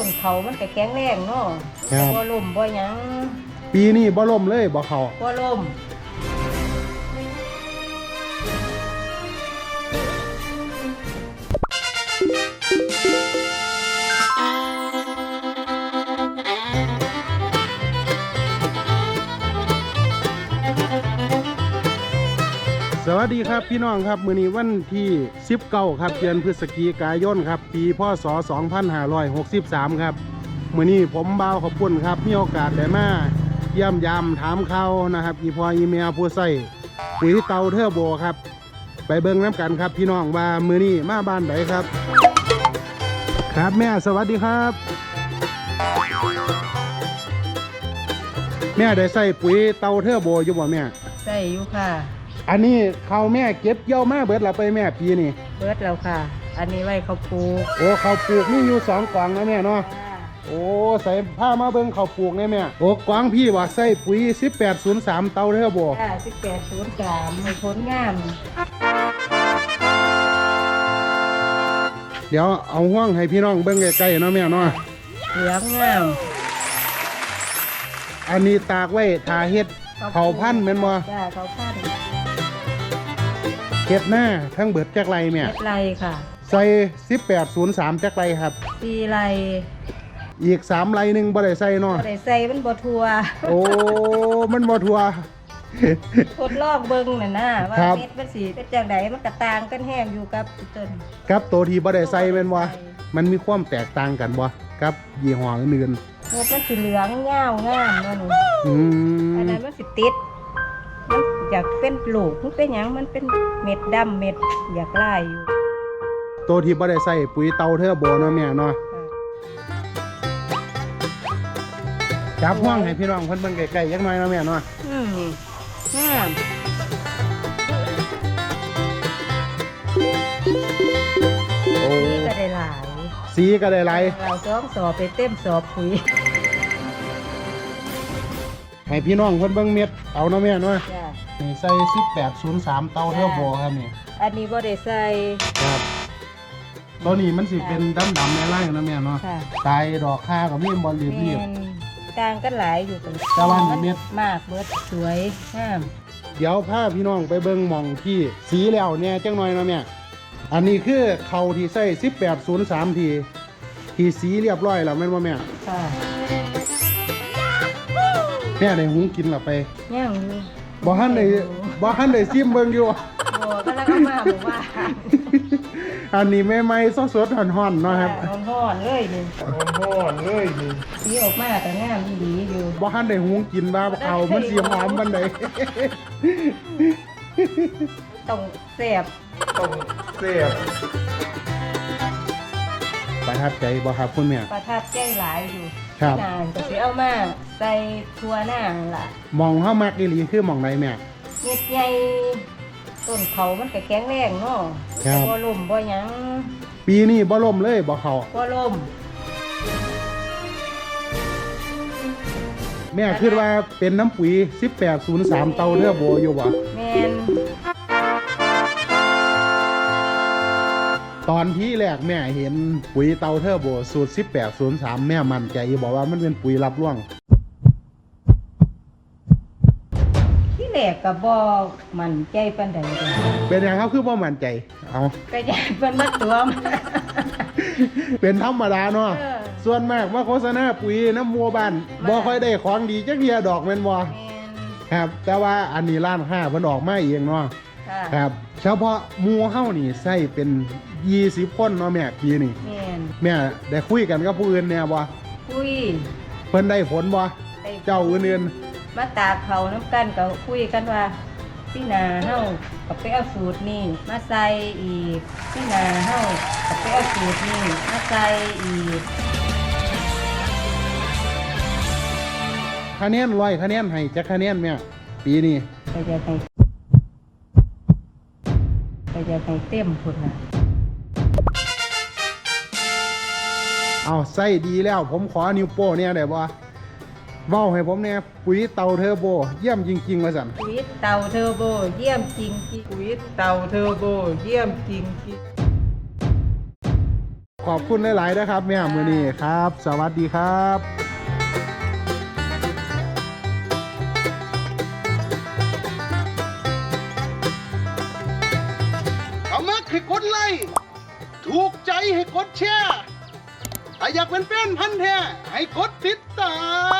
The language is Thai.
ต้นเขามันก็แข็งแรงเนาะครับ บ่ล่มบ่หยังปีนี้บ่ล่มเลยบ่เขาบ่ล่ม วัสดีครับพี่น้องครับมื้อนี้วันที่19ครับเดือนพฤศจิกายนครับ ปีพศ 2563 ครับมื้อนี้ผมบ่าวขอบคุณครับ มีโอกาสได้มาเยี่ยมยามถามข่าวนะครับ อีพออีเมียผู้ใส่ปุ๋ยเตาเทอร์โบครับ ไปเบิ่งน้ำกันครับ พี่น้องว่ามื้อนี้มาบ้านไหนครับ ครับแม่สวัสดีครับ แม่ได้ใส่ปุ๋ยเตาเทอร์โบอยู่บ่แม่ใส่อยู่ค่ะ อันนี้เขาวแม่เก็บเกี่ยวมาเบิดละไปแม่ปีนี่เบิดแล้วค่ะ อันนี้ไว้เขาปลูกโอ้เขาวปลูกนี่อยู่สองกล่องนะแม่เนาะโอ้ใส่ผ้ามาเบิ่งเขาวปลูกเนี่ยแม่โอ้กล่องพี่ว่าใส่ปุ๋ย1803 เตาเทอร์โบค่ะ1803ให้ผลงามเดี๋ยวเอาห่วงให้พี่น้องเบิ่งใกล้ๆเนาะแม่เนาะเหลืองงามอันนี้ตากไว้ทาเฮ็ดเขาวพันธุ์แม่นบ่จ้าเขาพันธุ์ เฮ็ดหน้าทั้งเบิดจักไรแม่เม็ดไรค่ะ ใส่1803จักไรครับสีไรอีก3ไรหนึงบ่ได้ใส่เนาะบ่ได้ใส่มันบ่ทัว โอ้ มันบ่ทั่วทดลองเบิ่งน่ะนะว่าครับเม็ดมันสิเป็นจังไดมันก็ต่างกันแฮงอยู่กับต้นกับตัวที่บ่ได้ใส่แม่นบ่มันมีความแตกต่างกันบ่กับยี่ห้ออื่นเม็ดมันสิเหลืองงาวงามเนาะหนูๆอืมอันนั้นมันสิติดมัน อยากเป็นลูกมันเป็นหยังมันเป็นเม็ดดำเม็ดอยากลายอยู่ตัวที่บ่ได้ใส่ปุ๋ยเตาเทอร์โบเนาะแม่เนาะจับห่วงให้พี่น้องเพิ่นเบิ่งใกล้ๆจักหน่อยเนาะแม่เนาะอืมงามโอ้นี่ก็ได้หลายสีก็ได้หลายเราสองสอบไปเต็มสอบปุ๋ย ให้พี่น้องเพิ่นเบิ่งเม็ดเอาเนาะแม่เนาะจ้ะนี่ใส่1803เตาเทอร์โบครับนี่อันนี้บ่ได้ใส่ ครับตัวนี้มันสิเป็นดำๆในไร่เนาะแม่เนาะค่ะ ตายดอกค่าก็มีบ่รีบแม่นต่างกันหลายอยู่ตรงแต่ว่าเม็ด มากเบิดสวยงามเดี๋ยวพาพี่น้องไปเบิ่งหม่องที่สีแล้วเนี่ยจังหน่อยเนาะแม่อันนี้คือเขาที่ใส่1803ทีที่สีเรียบร้อยแล้วแม่นบ่แม่ ค่ะ แม่ได้หุงกินและไปย่างอยู่บ่ทันได้บ่ทันได้ซิมเบิ่งอยู่บ่กำลังเอามาบอกว่าอันนี้แม่ไม้สดๆฮ้อนๆเนาะครับร้อนๆเลยนี่ฮ้อนๆเลยนี่สีออกมาแต่งามดีอยู่บ่ทันได้หุงกินว่าเขามันสิหอมปานใด ต้องแซ่บต้องเสียบประทับใจบ่ครับคุณแม่ประทับใจหลายอยู่ ครับนานก็สิเอามาใส่ทั่วหน้าหั่นล่ะหมองเฮามักอีหลีคือหมองใดแม่ เม็ดใหญ่ต้นเขามันก็แข็งแรงเนาะครับ บ่ล่มบ่หยังปีนี้บ่ล่มเลยบ่เขาบ่ล่มแม่คิดว่าเป็นน้ำปุ๋ย 1803 เตาเรือโบอยู่บ่แม่น ตอนที่แรกแม่เห็นปุ๋ยเตาเทอร์โบสูตร 1803 แม่มั่นใจบอกว่ามันเป็นปุ๋ยรับร่วง ที่แรกก็บ่มั่นใจปานใดเลยเป็นยังครับคือบ่มั่นใจ เอาก็อยากเพิ่นมาตัวมเป็นธรรมดาเนาะเออส่วนมากมาโฆษณาปุ๋ยน้ำมัวบ้านมา บ่ค่อยได้ของดีจักเดียดอกแม่นบ่แม่นครับ แต่ว่าอันนี้ร้านค้าเพิ่นออกมาเองเนาะค่ะครับ เฉพาะหมูเฮานี่ใส่เป็น20คนเนาะแม่ปีนี้แม่นแม่ได้คุยกันกับผู้อื่นแน่บ่คุยเพิ่นได้ผลบ่ได้เจ้าอื่นมาตากเขาน้ำกันก็คุยกันว่าพี่นาเฮาก็ไปเอาสูตรนี่มาใส่อีกพี่นาเฮาก็ไปเอาสูตรนี่มาใส่อีกๆคะแนนร้อยคะแนนให้จักคะแนนแม่ปีนี้ก็จะไป ก็จะไปเต็มพุ่นน่ะเอาใส่ดีแล้ว ผมขอนิ้วโป้เนี่ยได้บ่เว้าให้ผมเนี่ยปุ๋ยเตาเทอร์โบ เยี่ยมจริงๆว่าสั่นปุ๋ยเตาเทอร์โบเยี่ยมจริงจริงปุ๋ยเตาเทอร์โบเยี่ยมจริงจริง ขอบคุณหลายๆนะครับแม่มือนี้ครับ สวัสดีครับ กดไลค์ถูกใจให้กดแชร์ถ้าอยากเป็นแฟนพันธ์แท้ให้กดติดตาม